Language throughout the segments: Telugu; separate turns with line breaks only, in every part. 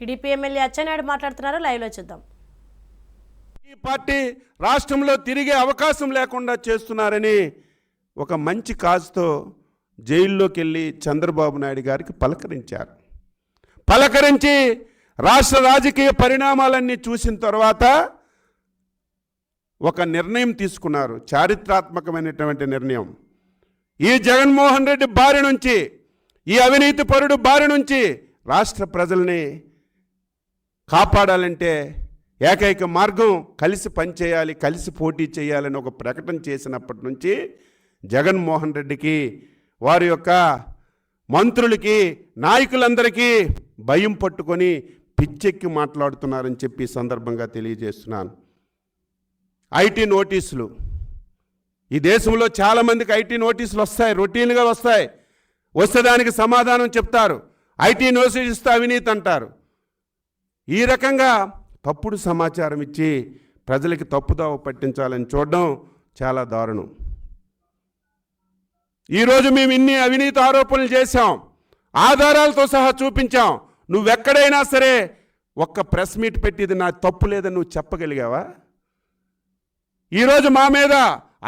టీడీపీ ఎమ్మెల్యే అచ్చెన్నాయుడు మాట్లాడుతున్నారు లైవ్లో చూద్దాం.
ఈ పార్టీ రాష్ట్రంలో తిరిగే అవకాశం లేకుండా చేస్తున్నారని ఒక మంచి కాజుతో జైల్లోకి వెళ్ళి చంద్రబాబు నాయుడు గారికి పలకరించారు. పలకరించి రాష్ట్ర రాజకీయ పరిణామాలన్నీ చూసిన తర్వాత ఒక నిర్ణయం తీసుకున్నారు. చారిత్రాత్మకమైనటువంటి నిర్ణయం. ఈ జగన్మోహన్ రెడ్డి బారి నుంచి ఈ అవినీతి పరుడు బారి నుంచి రాష్ట్ర ప్రజల్ని కాపాడాలంటే ఏకైక మార్గం కలిసి పనిచేయాలి కలిసి పోటీ చేయాలని ఒక ప్రకటన చేసినప్పటి నుంచి జగన్మోహన్ రెడ్డికి వారి యొక్క మంత్రులకి నాయకులందరికీ భయం పట్టుకొని పిచ్చెక్కి మాట్లాడుతున్నారని చెప్పి సందర్భంగా తెలియజేస్తున్నాను. ఐటీ నోటీసులు. ఈ దేశంలో చాలామందికి ఐటీ నోటీసులు వస్తాయి రొటీన్గా వస్తాయి. వస్తే దానికి సమాధానం చెప్తారు. ఐటీ నోటీస్ ఇస్తే అవినీతి అంటారు. ఈ రకంగా తప్పుడు సమాచారం ఇచ్చి ప్రజలకి తప్పుదావ పట్టించాలని చూడడం చాలా దారుణం. ఈరోజు మేము ఇన్ని అవినీతి ఆరోపణలు చేశాం ఆధారాలతో సహా చూపించాం. నువ్వెక్కడైనా సరే ఒక్క ప్రెస్ మీట్ పెట్టిది నా తప్పు లేదని నువ్వు చెప్పగలిగావా? ఈరోజు మా మీద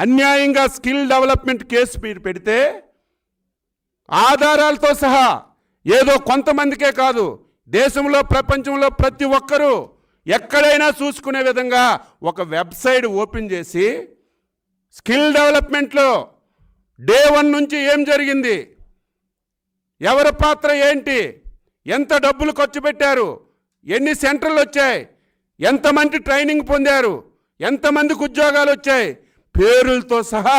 అన్యాయంగా స్కిల్ డెవలప్మెంట్ కేసు మీరు పెడితే ఆధారాలతో సహా ఏదో కొంతమందికే కాదు దేశంలో ప్రపంచంలో ప్రతి ఒక్కరూ ఎక్కడైనా చూసుకునే విధంగా ఒక వెబ్సైట్ ఓపెన్ చేసి స్కిల్ డెవలప్మెంట్లో డే వన్ నుంచి ఏం జరిగింది ఎవరి పాత్ర ఏంటి ఎంత డబ్బులు ఖర్చు పెట్టారు ఎన్ని సెంటర్లు వచ్చాయి ఎంతమంది ట్రైనింగ్ పొందారు ఎంతమందికి ఉద్యోగాలు వచ్చాయి పేరులతో సహా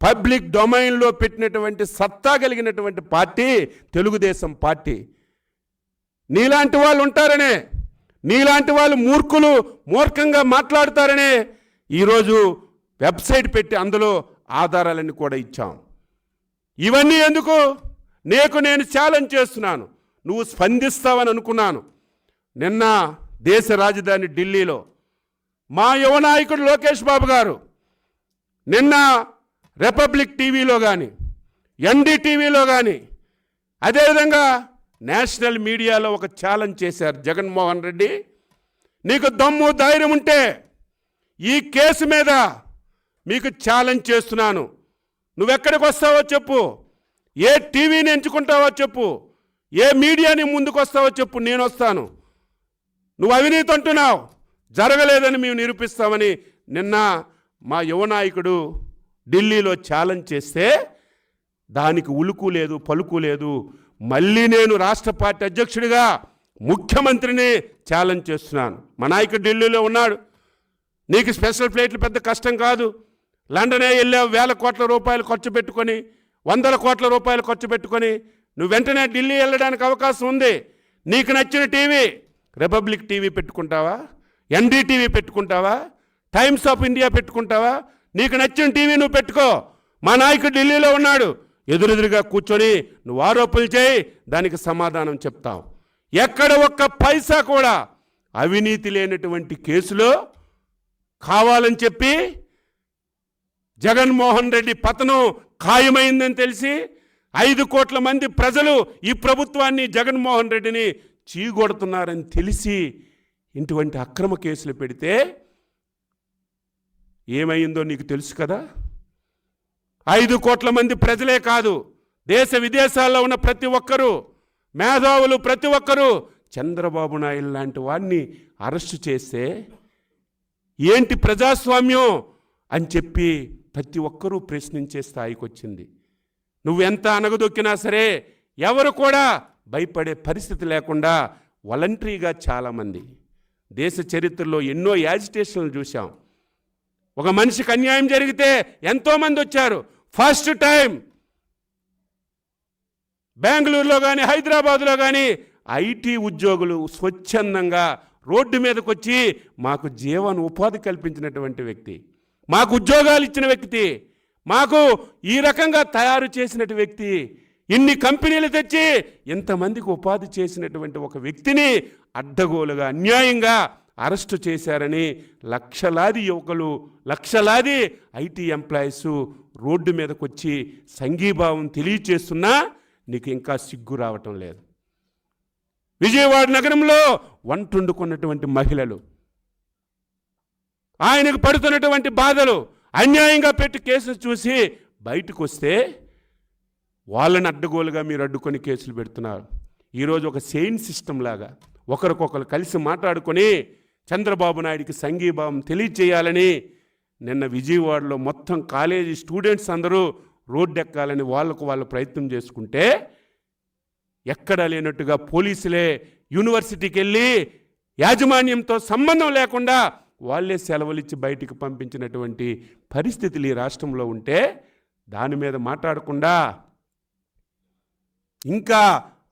పబ్లిక్ డొమైన్లో పెట్టినటువంటి సత్తా కలిగినటువంటి పార్టీ తెలుగుదేశం పార్టీ. నీలాంటి వాళ్ళు ఉంటారనే నీలాంటి వాళ్ళు మూర్ఖులు మూర్ఖంగా మాట్లాడతారనే ఈరోజు వెబ్సైట్ పెట్టి అందులో ఆధారాలన్నీ కూడా ఇచ్చాం. ఇవన్నీ ఎందుకు? నీకు నేను ఛాలెంజ్ చేస్తున్నాను. నువ్వు స్పందిస్తావని అనుకున్నాను. నిన్న దేశ రాజధాని ఢిల్లీలో మా యువ నాయకుడు లోకేష్ బాబు గారు నిన్న రిపబ్లిక్ టీవీలో కానీ ఎన్డీటీవీలో కానీ అదేవిధంగా నేషనల్ మీడియాలో ఒక ఛాలెంజ్ చేశారు జగన్మోహన్ రెడ్డి. నీకు దమ్ము ధైర్యం ఉంటే ఈ కేసు మీద మీకు ఛాలెంజ్ చేస్తున్నాను. నువ్వెక్కడికి వస్తావో చెప్పు. ఏ టీవీని ఎంచుకుంటావో చెప్పు. ఏ మీడియాని ముందుకు వస్తావో చెప్పు. నేను వస్తాను నువ్వు అవినీతి అంటున్నావు. జరగలేదని మేము నిరూపిస్తామని నిన్న మా యువ నాయకుడు ఢిల్లీలో ఛాలెంజ్ చేస్తే దానికి ఉలుకు లేదు పలుకు లేదు. మళ్ళీ నేను రాష్ట్ర పార్టీ అధ్యక్షుడిగా ముఖ్యమంత్రిని ఛాలెంజ్ చేస్తున్నాను. మా నాయకుడు ఢిల్లీలో ఉన్నాడు. నీకు స్పెషల్ ఫ్లైట్లు పెద్ద కష్టం కాదు. లండనే వెళ్ళావు వేల కోట్ల రూపాయలు ఖర్చు పెట్టుకొని వందల కోట్ల రూపాయలు ఖర్చు పెట్టుకొని నువ్వు వెంటనే ఢిల్లీ వెళ్ళడానికి అవకాశం ఉంది. నీకు నచ్చిన టీవీ రిపబ్లిక్ టీవీ పెట్టుకుంటావా? ఎన్డీటీవీ పెట్టుకుంటావా? టైమ్స్ ఆఫ్ ఇండియా పెట్టుకుంటావా? నీకు నచ్చిన టీవీ నువ్వు పెట్టుకో. మా నాయకుడు ఢిల్లీలో ఉన్నాడు. ఎదురెదురుగా కూర్చొని నువ్వు ఆరోపణలు చేయి దానికి సమాధానం చెప్తావు. ఎక్కడ ఒక్క పైసా కూడా అవినీతి లేనటువంటి కేసులో కావాలని చెప్పి జగన్మోహన్ రెడ్డి పతనం ఖాయమైందని తెలిసి ఐదు కోట్ల మంది ప్రజలు ఈ ప్రభుత్వాన్ని జగన్మోహన్ రెడ్డిని చీగొడుతున్నారని తెలిసి ఇటువంటి అక్రమ కేసులు పెడితే ఏమైందో నీకు తెలుసు కదా? ఐదు కోట్ల మంది ప్రజలే కాదు దేశ విదేశాల్లో ఉన్న ప్రతి ఒక్కరూ మేధావులు ప్రతి ఒక్కరూ చంద్రబాబు నాయుడు లాంటి వాడిని అరెస్టు చేస్తే ఏంటి ప్రజాస్వామ్యం అని చెప్పి ప్రతి ఒక్కరూ ప్రశ్నించే స్థాయికి వచ్చింది. నువ్వెంత అనగదొక్కినా సరే ఎవరు కూడా భయపడే పరిస్థితి లేకుండా వాలంటరీగా చాలామంది. దేశ చరిత్రలో ఎన్నో యాజిటేషన్లు చూసాం ఒక మనిషికి అన్యాయం జరిగితే ఎంతోమంది వచ్చారు. ఫస్ట్ టైం బెంగళూరులో కానీ హైదరాబాద్లో కానీ ఐటీ ఉద్యోగులు స్వచ్ఛందంగా రోడ్డు మీదకి వచ్చి మాకు జీవన ఉపాధి కల్పించినటువంటి వ్యక్తి మాకు ఉద్యోగాలు ఇచ్చిన వ్యక్తి మాకు ఈ రకంగా తయారు చేసినటువంటి వ్యక్తి ఇన్ని కంపెనీలు తెచ్చి ఇంతమందికి ఉపాధి చేసినటువంటి ఒక వ్యక్తిని అడ్డగోలుగా అన్యాయంగా అరెస్టు చేశారని లక్షలాది యువకులు లక్షలాది ఐటీ ఎంప్లాయీస్ రోడ్డు మీదకు వచ్చి సంఘీభావం తెలియచేస్తున్నా నీకు ఇంకా సిగ్గు రావటం లేదు. విజయవాడ నగరంలో వంటుండుకున్నటువంటి మహిళలు ఆయనకు పడుతున్నటువంటి బాధలు అన్యాయంగా పెట్టి కేసులు చూసి బయటకు వస్తే వాళ్ళని అడ్డగోలుగా మీరు అడ్డుకొని కేసులు పెడుతున్నారు. ఈరోజు ఒక సెయిన్ సిస్టమ్ లాగా ఒకరికొకరు కలిసి మాట్లాడుకొని చంద్రబాబు నాయుడికి సంఘీభావం తెలియచేయాలని నిన్న విజయవాడలో మొత్తం కాలేజీ స్టూడెంట్స్ అందరూ రోడ్డెక్కాలని వాళ్ళకు వాళ్ళు ప్రయత్నం చేసుకుంటే ఎక్కడ లేనట్టుగా పోలీసులే యూనివర్సిటీకి వెళ్ళి యాజమాన్యంతో సంబంధం లేకుండా వాళ్ళే సెలవులిచ్చి బయటికి పంపించినటువంటి పరిస్థితులు ఈ రాష్ట్రంలో ఉంటే దాని మీద మాట్లాడకుండా ఇంకా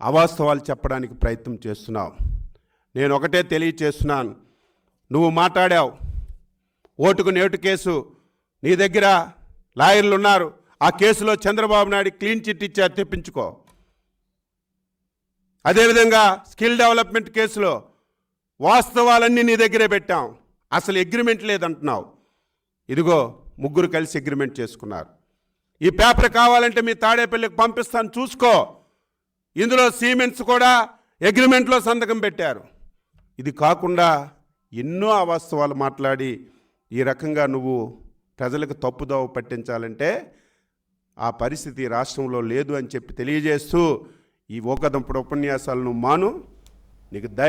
అవాస్తవాలు చెప్పడానికి ప్రయత్నం చేస్తున్నావు నేను ఒకటే తెలియచేస్తున్నాను. నువ్వు మాట్లాడావు. ఓటుకు నేటు కేసు. నీ దగ్గర లాయర్లు ఉన్నారు ఆ కేసులో చంద్రబాబు నాయుడు క్లీన్ చిట్ ఇచ్చారు తెప్పించుకో. అదేవిధంగా స్కిల్ డెవలప్మెంట్ కేసులో వాస్తవాలన్నీ నీ దగ్గరే పెట్టాం. అసలు అగ్రిమెంట్ లేదంటున్నావు. ఇదిగో ముగ్గురు కలిసి అగ్రిమెంట్ చేసుకున్నారు. ఈ పేపర్ కావాలంటే మీ తాడేపల్లికి పంపిస్తాను చూసుకో. ఇందులో సీమెంట్స్ కూడా అగ్రిమెంట్లో సంతకం పెట్టారు. ఇది కాకుండా ఎన్నో అవాస్తవాలు మాట్లాడి ఈ రకంగా నువ్వు ప్రజలకు తప్పుదోవ పట్టించాలంటే ఆ పరిస్థితి రాష్ట్రంలో లేదు అని చెప్పి తెలియజేస్తూ ఈ ఓకదంపుడు ఉపన్యాసాలను మాను. నీకు ధైర్యం